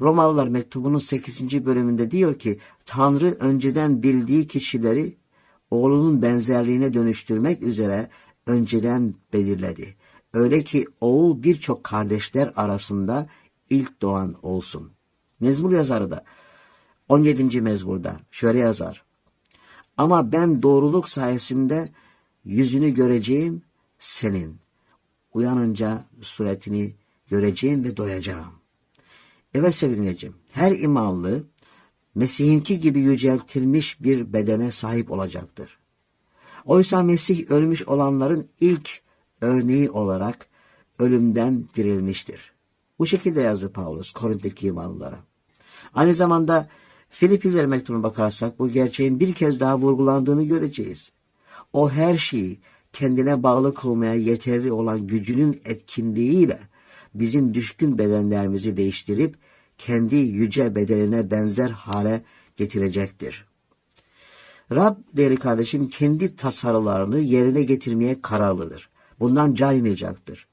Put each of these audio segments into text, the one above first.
Romalılar mektubunun 8. bölümünde diyor ki Tanrı önceden bildiği kişileri oğlunun benzerliğine dönüştürmek üzere önceden belirledi. Öyle ki oğul birçok kardeşler arasında ilk doğan olsun. Mezmur yazarı da 17. mezmurda şöyle yazar. Ama ben doğruluk sayesinde yüzünü göreceğim senin. Uyanınca suretini göreceğim ve doyacağım. Evet sevgili her imanlı Mesih'inki gibi yüceltilmiş bir bedene sahip olacaktır. Oysa Mesih ölmüş olanların ilk örneği olarak ölümden dirilmiştir. Bu şekilde yazdı Paulus Korint'teki imanlılara. Aynı zamanda Filipiler mektubuna bakarsak bu gerçeğin bir kez daha vurgulandığını göreceğiz. O her şeyi kendine bağlı kılmaya yeterli olan gücünün etkinliğiyle bizim düşkün bedenlerimizi değiştirip kendi yüce bedenine benzer hale getirecektir. Rab değerli kardeşim kendi tasarılarını yerine getirmeye kararlıdır. Bundan caymayacaktır.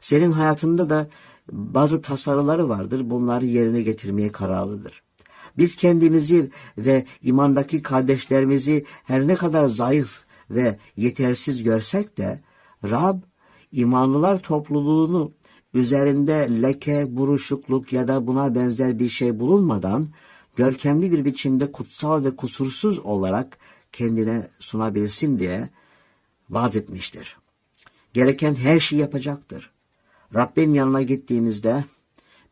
Senin hayatında da bazı tasarıları vardır. Bunları yerine getirmeye kararlıdır. Biz kendimizi ve imandaki kardeşlerimizi her ne kadar zayıf ve yetersiz görsek de Rab imanlılar topluluğunu üzerinde leke, buruşukluk ya da buna benzer bir şey bulunmadan görkemli bir biçimde kutsal ve kusursuz olarak kendine sunabilsin diye vaat etmiştir. Gereken her şeyi yapacaktır. Rabbin yanına gittiğimizde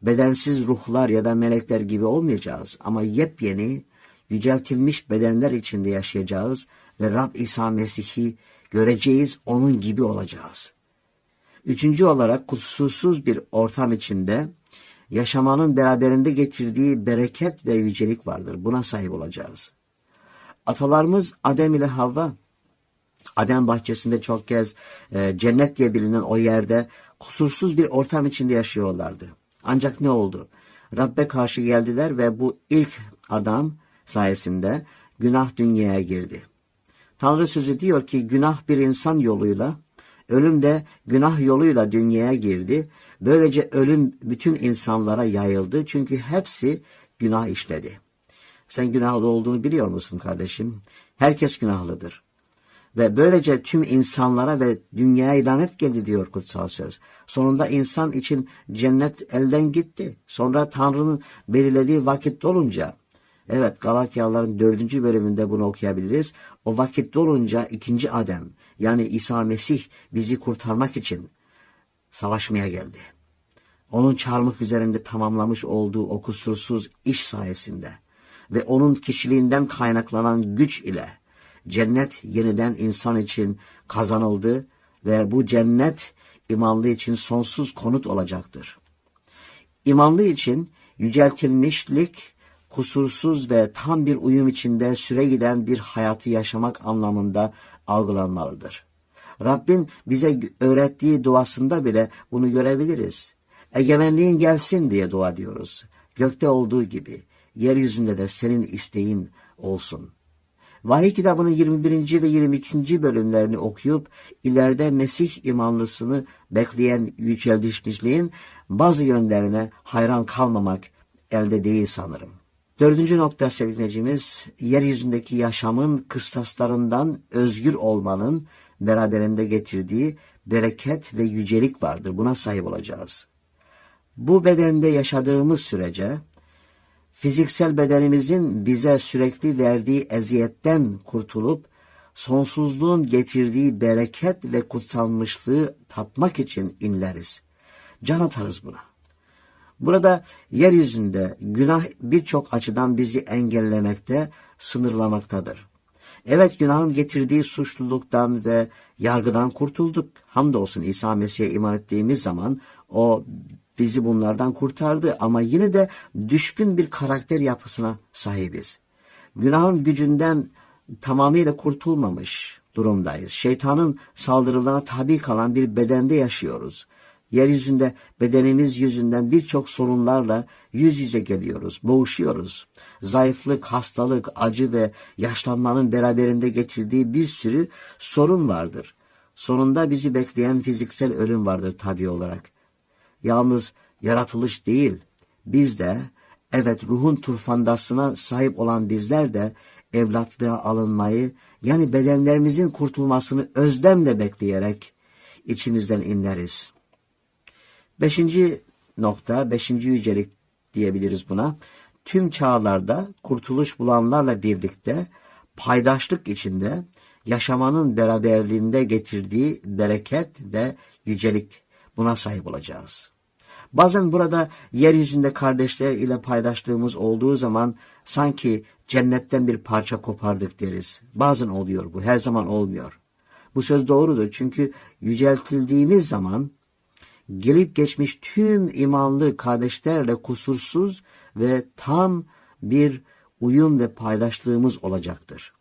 bedensiz ruhlar ya da melekler gibi olmayacağız ama yepyeni, yüceltilmiş bedenler içinde yaşayacağız ve Rab İsa Mesih'i göreceğiz, onun gibi olacağız. Üçüncü olarak kusursuz bir ortam içinde yaşamanın beraberinde getirdiği bereket ve yücelik vardır. Buna sahip olacağız. Atalarımız Adem ile Havva, Adem bahçesinde çok kez e, cennet diye bilinen o yerde kusursuz bir ortam içinde yaşıyorlardı. Ancak ne oldu? Rabbe karşı geldiler ve bu ilk adam sayesinde günah dünyaya girdi. Tanrı sözü diyor ki günah bir insan yoluyla, ölüm de günah yoluyla dünyaya girdi. Böylece ölüm bütün insanlara yayıldı çünkü hepsi günah işledi. Sen günahlı olduğunu biliyor musun kardeşim? Herkes günahlıdır. Ve böylece tüm insanlara ve dünyaya lanet geldi diyor kutsal söz. Sonunda insan için cennet elden gitti. Sonra Tanrı'nın belirlediği vakit dolunca, evet Galatyalıların dördüncü bölümünde bunu okuyabiliriz. O vakit dolunca ikinci Adem yani İsa Mesih bizi kurtarmak için savaşmaya geldi. Onun çarmıh üzerinde tamamlamış olduğu o kusursuz iş sayesinde ve onun kişiliğinden kaynaklanan güç ile cennet yeniden insan için kazanıldı ve bu cennet imanlı için sonsuz konut olacaktır. İmanlı için yüceltilmişlik, kusursuz ve tam bir uyum içinde süre giden bir hayatı yaşamak anlamında algılanmalıdır. Rabbin bize öğrettiği duasında bile bunu görebiliriz. Egemenliğin gelsin diye dua diyoruz. Gökte olduğu gibi yeryüzünde de senin isteğin olsun.'' Vahiy kitabının 21. ve 22. bölümlerini okuyup ileride Mesih imanlısını bekleyen yücelişmişliğin bazı yönlerine hayran kalmamak elde değil sanırım. Dördüncü nokta sevgileceğimiz yeryüzündeki yaşamın kıstaslarından özgür olmanın beraberinde getirdiği bereket ve yücelik vardır. Buna sahip olacağız. Bu bedende yaşadığımız sürece fiziksel bedenimizin bize sürekli verdiği eziyetten kurtulup sonsuzluğun getirdiği bereket ve kutsalmışlığı tatmak için inleriz. Can atarız buna. Burada yeryüzünde günah birçok açıdan bizi engellemekte, sınırlamaktadır. Evet günahın getirdiği suçluluktan ve yargıdan kurtulduk. Hamdolsun İsa Mesih'e iman ettiğimiz zaman o bizi bunlardan kurtardı ama yine de düşkün bir karakter yapısına sahibiz. Günahın gücünden tamamıyla kurtulmamış durumdayız. Şeytanın saldırılarına tabi kalan bir bedende yaşıyoruz. Yeryüzünde bedenimiz yüzünden birçok sorunlarla yüz yüze geliyoruz, boğuşuyoruz. Zayıflık, hastalık, acı ve yaşlanmanın beraberinde getirdiği bir sürü sorun vardır. Sonunda bizi bekleyen fiziksel ölüm vardır tabi olarak. Yalnız yaratılış değil, biz de Evet ruhun turfandasına sahip olan bizler de evlatlığa alınmayı yani bedenlerimizin kurtulmasını özlemle bekleyerek içimizden inleriz. Beşinci nokta, beşinci yücelik diyebiliriz buna. Tüm çağlarda kurtuluş bulanlarla birlikte paydaşlık içinde yaşamanın beraberliğinde getirdiği bereket ve yücelik buna sahip olacağız. Bazen burada yeryüzünde kardeşler ile paydaşlığımız olduğu zaman sanki cennetten bir parça kopardık deriz. Bazen oluyor bu, her zaman olmuyor. Bu söz doğrudur çünkü yüceltildiğimiz zaman gelip geçmiş tüm imanlı kardeşlerle kusursuz ve tam bir uyum ve paydaşlığımız olacaktır.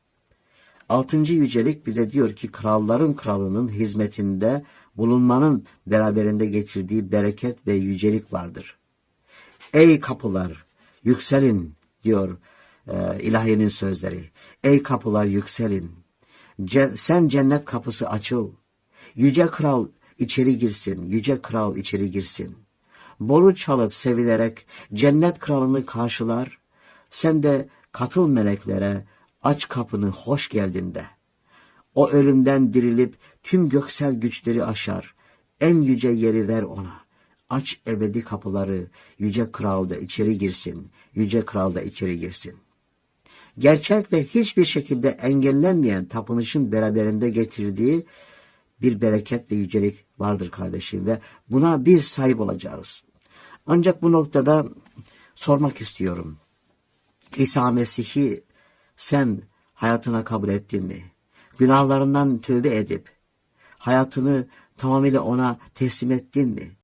Altıncı yücelik bize diyor ki kralların kralının hizmetinde bulunmanın beraberinde getirdiği bereket ve yücelik vardır. Ey kapılar yükselin diyor e, ilahinin sözleri. Ey kapılar yükselin. Ce, sen cennet kapısı açıl. Yüce kral içeri girsin. Yüce kral içeri girsin. Boru çalıp sevilerek cennet kralını karşılar. Sen de katıl meleklere aç kapını hoş geldin de. O ölümden dirilip tüm göksel güçleri aşar. En yüce yeri ver ona. Aç ebedi kapıları, yüce kral da içeri girsin, yüce kral da içeri girsin. Gerçek ve hiçbir şekilde engellenmeyen tapınışın beraberinde getirdiği bir bereket ve yücelik vardır kardeşim ve buna biz sahip olacağız. Ancak bu noktada sormak istiyorum. İsa Mesih'i sen hayatına kabul ettin mi? Günahlarından tövbe edip hayatını tamamıyla ona teslim ettin mi?